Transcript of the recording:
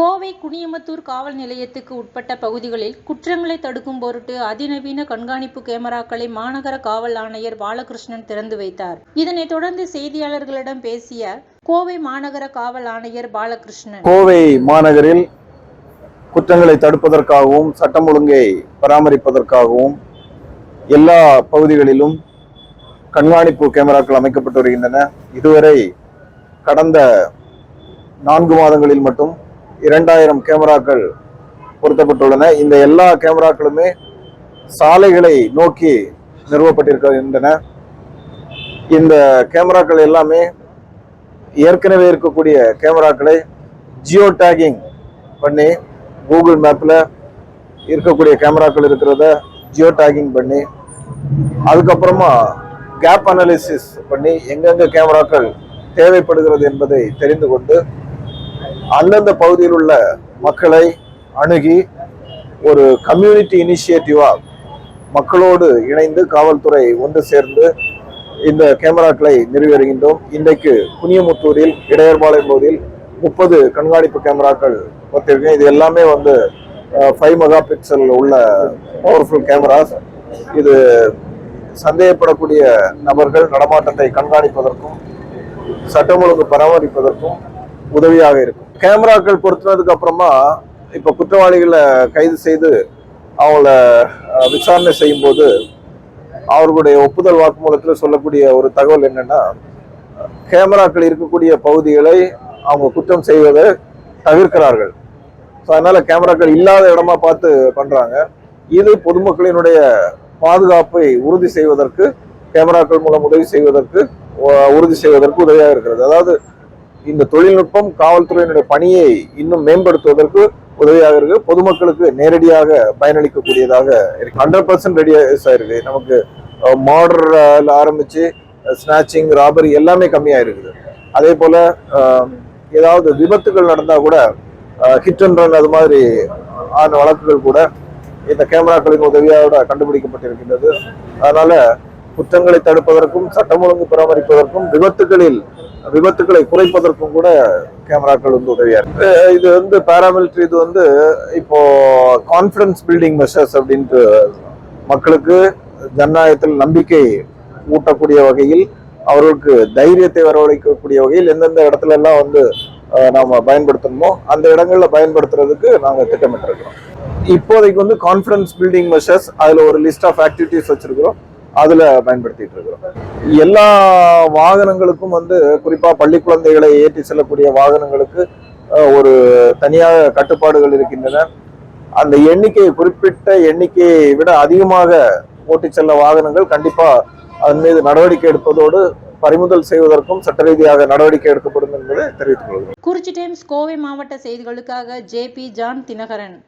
கோவை குனியமத்தூர் காவல் நிலையத்துக்கு உட்பட்ட பகுதிகளில் குற்றங்களை தடுக்கும் பொருட்டு அதிநவீன கண்காணிப்பு கேமராக்களை மாநகர காவல் ஆணையர் பாலகிருஷ்ணன் திறந்து வைத்தார். இதனைத் தொடர்ந்து செய்தியாளர்களிடம் பேசிய கோவை மாநகர காவல் ஆணையர் பாலகிருஷ்ணன். கோவை மாநகரில் குற்றங்களை தடுப்பதற்காகவும் சட்டம் ஒழுங்கை பராமரிப்பதற்காகவும் எல்லா பகுதிகளிலும் கண்காணிப்பு கேமராக்கள் அமைக்கப்பட்டு வருகின்றன. இதுவரை கடந்த நான்கு மாதங்களில் மட்டும் இரண்டாயிரம் கேமராக்கள் பொருத்தப்பட்டுள்ளன. இந்த எல்லா கேமராக்களுமே சாலைகளை நோக்கி நிறுவப்பட்டிருக்கின்றன. இந்த கேமராக்கள் எல்லாமே ஏற்கனவே இருக்கக்கூடிய கேமராக்களை ஜியோ டேகிங் பண்ணி கூகுள் மேப்பில் இருக்கக்கூடிய கேமராக்கள் இருக்கிறத ஜியோ டேகிங் பண்ணி அதுக்கப்புறமா கேப் அனாலிசிஸ் பண்ணி எங்கெங்கே கேமராக்கள் தேவைப்படுகிறது என்பதை தெரிந்து கொண்டு அந்தந்த பகுதியில் உள்ள மக்களை அணுகி ஒரு கம்யூனிட்டி இனிஷியேட்டிவாக மக்களோடு இணைந்து காவல்துறை ஒன்று சேர்ந்து இந்த கேமராக்களை நிறுவி இன்றைக்கு புனியமுத்தூரில் இடையர்பாளையம் பகுதியில் முப்பது கண்காணிப்பு கேமராக்கள் பார்த்துருக்கேன் இது எல்லாமே வந்து ஃபைவ் மெகா பிக்சல் உள்ள பவர்ஃபுல் கேமராஸ் இது சந்தேகப்படக்கூடிய நபர்கள் நடமாட்டத்தை கண்காணிப்பதற்கும் சட்டம் ஒழுங்கு பராமரிப்பதற்கும் உதவியாக இருக்கும். கேமராக்கள் பொருத்தினதுக்கு அப்புறமா இப்ப குற்றவாளிகளை கைது செய்து அவங்கள விசாரணை செய்யும்போது அவர்களுடைய ஒப்புதல் வாக்குமூலத்தில் சொல்லக்கூடிய ஒரு தகவல் என்னன்னா கேமராக்கள் இருக்கக்கூடிய பகுதிகளை அவங்க குற்றம் செய்வதை தவிர்க்கிறார்கள். ஸோ அதனால கேமராக்கள் இல்லாத இடமா பார்த்து பண்றாங்க. இது பொதுமக்களினுடைய பாதுகாப்பை உறுதி செய்வதற்கு கேமராக்கள் மூலம் உதவி செய்வதற்கு உறுதி செய்வதற்கு உதவியாக இருக்கிறது. அதாவது இந்த தொழில்நுட்பம் காவல்துறையினுடைய பணியை இன்னும் மேம்படுத்துவதற்கு உதவியாக இருக்கு. பொதுமக்களுக்கு நேரடியாக பயனளிக்கக்கூடியதாக இருக்கு. ஹண்ட்ரட் பர்சன்ட் ரெடியாக இருக்கு. நமக்கு மாடர்ல ஆரம்பிச்சு ஸ்நாச்சிங் ராபரி எல்லாமே கம்மியாக இருக்குது அதே போல ஏதாவது விபத்துகள் நடந்தால் கூட ஹிட் அண்ட் ரன் அது மாதிரி ஆன வழக்குகள் கூட இந்த கேமராக்களின் உதவியோட கண்டுபிடிக்கப்பட்டிருக்கின்றது. அதனால குற்றங்களை தடுப்பதற்கும் சட்டம் ஒழுங்கு பராமரிப்பதற்கும் விபத்துகளில் விபத்துக்களை குறைப்பதற்கும் கூட கேமராக்கள் வந்து உதவியா இருக்கு. இது வந்து பேராமிலிட்ரி இது வந்து இப்போ கான்ஃபிடன்ஸ் பில்டிங் மெஷர்ஸ் அப்படின்ட்டு மக்களுக்கு ஜனநாயகத்தில் நம்பிக்கை ஊட்டக்கூடிய வகையில் அவர்களுக்கு தைரியத்தை வரவழைக்கக்கூடிய வகையில் எந்தெந்த இடத்துல எல்லாம் வந்து நாம் பயன்படுத்தணுமோ அந்த இடங்களில் பயன்படுத்துறதுக்கு நாங்கள் திட்டமிட்டிருக்கிறோம். இப்போதைக்கு வந்து கான்ஃபிடன்ஸ் பில்டிங் மெஷர்ஸ் அதில் ஒரு லிஸ்ட் ஆஃப் ஆக்டிவிட்டிஸ் வச்சிருக்கிறோம். அதுல பயன்படுத்திட்டு இருக்கிறோம். எல்லா வாகனங்களுக்கும் வந்து குறிப்பா பள்ளி குழந்தைகளை ஏற்றி செல்லக்கூடிய வாகனங்களுக்கு ஒரு தனியாக கட்டுப்பாடுகள் இருக்கின்றன. அந்த எண்ணிக்கை குறிப்பிட்ட எண்ணிக்கையை விட அதிகமாக ஓட்டிச் செல்ல வாகனங்கள் கண்டிப்பா அதன் மீது நடவடிக்கை எடுப்பதோடு பறிமுதல் செய்வதற்கும் சட்ட ரீதியாக நடவடிக்கை எடுக்கப்படும் என்பதை தெரிவித்துக் கொள்கிறோம். குறிச்சி டைம்ஸ் கோவை மாவட்ட செய்திகளுக்காக ஜே பி ஜான் தினகரன்.